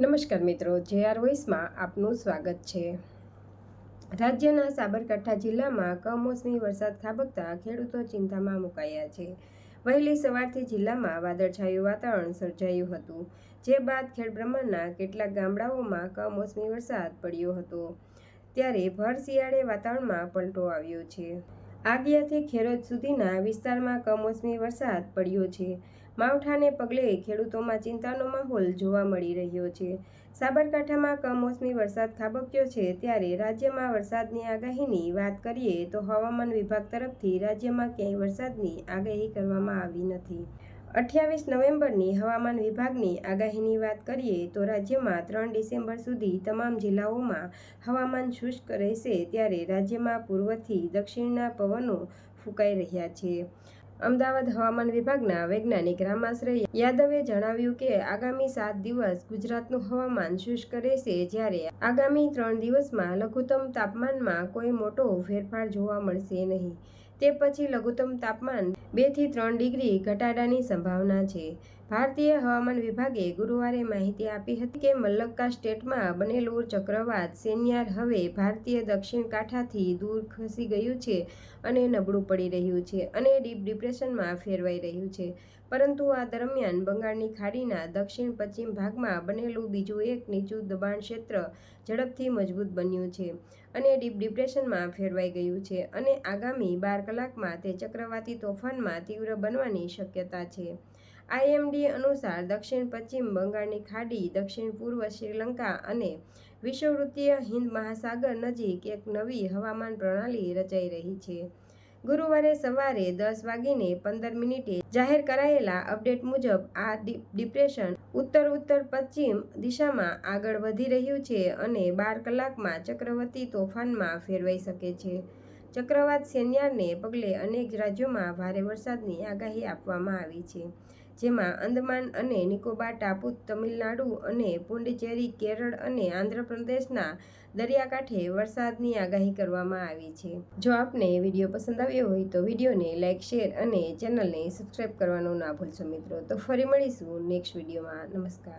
નમસ્કાર મિત્રો જે આર વોઇસમાં આપનું સ્વાગત છે. રાજ્યના સાબરકાંઠા જિલ્લામાં કમોસમી વરસાદ ખાબકતા ખેડૂતો ચિંતામાં મુકાયા છે. વહેલી સવારથી જિલ્લામાં વાદળછાયું વાતાવરણ સર્જાયું હતું, જે બાદ ખેડબ્રહ્માના કેટલાક ગામડાઓમાં કમોસમી વરસાદ પડ્યો હતો. ત્યારે ભર શિયાળે વાતાવરણમાં પલટો આવ્યો છે. આગિયાથી ખેરોજ સુધીના વિસ્તારમાં કમોસમી વરસાદ પડ્યો છે. માવઠાને પગલે ખેડૂતોમાં ચિંતાનો માહોલ જોવા મળી રહ્યો છે. સાબરકાંઠામાં કમોસમી વરસાદ ખાબક્યો છે. ત્યારે રાજ્યમાં વરસાદની આગાહીની વાત કરીએ તો હવામાન વિભાગ તરફથી રાજ્યમાં ક્યાંય વરસાદની આગાહી કરવામાં આવી નથી. અઠ્યાવીસ નવેમ્બરની હવામાન વિભાગની આગાહીની વાત કરીએ તો રાજ્યમાં ત્રણ ડિસેમ્બર સુધી તમામ જિલ્લાઓમાં હવામાન શુષ્ક રહેશે. ત્યારે રાજ્યમાં પૂર્વથી દક્ષિણના પવનો ફૂંકાઈ રહ્યા છે. અમદાવાદ હવામાન વિભાગના વૈજ્ઞાનિક રામાશ્રય યાદવે જણાવ્યું કે આગામી સાત દિવસ ગુજરાતનું હવામાન શુષ્ક રહેશે જ્યારે આગામી ત્રણ દિવસમાં લઘુત્તમ તાપમાનમાં કોઈ મોટો ફેરફાર જોવા મળશે નહીં. તે પછી લઘુત્તમ તાપમાન બેથી ત્રણ ડિગ્રી ઘટાડાની સંભાવના છે. ભારતીય હવામાન વિભાગે ગુરુવારે માહિતી આપી હતી કે મલ્લક્કા સ્ટેટમાં બનેલું ચક્રવાત સેન્યાર હવે ભારતીય દક્ષિણ કાંઠાથી દૂર ખસી ગયું છે અને નબળું પડી રહ્યું છે અને ડીપ ડિપ્રેશનમાં ફેરવાઈ રહ્યું છે. પરંતુ આ દરમિયાન બંગાળની ખાડીના દક્ષિણ પશ્ચિમ ભાગમાં બનેલું બીજું એક નીચું દબાણ ક્ષેત્ર ઝડપથી મજબૂત બન્યું છે અને ડીપ ડિપ્રેશનમાં ફેરવાઈ ગયું છે અને આગામી બાર કલાકમાં તે ચક્રવાતી તોફાનમાં તીવ્ર બનવાની શક્યતા છે. આઈએમડી અનુસાર દક્ષિણ પશ્ચિમ બંગાળની ખાડી, દક્ષિણ પૂર્વ શ્રીલંકા અને વિષુવવૃત્તીય હિન્દ મહાસાગર નજીક એક નવી હવામાન પ્રણાલી રચાઈ રહી છે. ગુરુવારે સવારે દસ વાગીને પંદર મિનિટે જાહેર કરાયેલા અપડેટ મુજબ આ ડિપ્રેશન ઉત્તર ઉત્તર પશ્ચિમ દિશામાં આગળ વધી રહ્યું છે અને બાર કલાકમાં ચક્રવર્તી તોફાનમાં ફેરવાઈ શકે છે. ચક્રવાત સેન્યારને પગલે અનેક રાજ્યોમાં ભારે વરસાદની આગાહી આપવામાં આવી છે, જેમાં અંદમાન અને નિકોબાર, ટાપુ, તમિલનાડુ અને પુંડિચેરી, કેરળ અને આંધ્રપ્રદેશના દરિયાકાંઠે વરસાદની આગાહી કરવામાં આવી છે. જો આપને વીડિયો પસંદ આવ્યો હોય તો વિડીયોને લાઇક શેર અને ચેનલને સબસ્ક્રાઈબ કરવાનું ના ભૂલશો મિત્રો. તો ફરી મળીશું નેક્સ્ટ વિડીયોમાં. નમસ્કાર.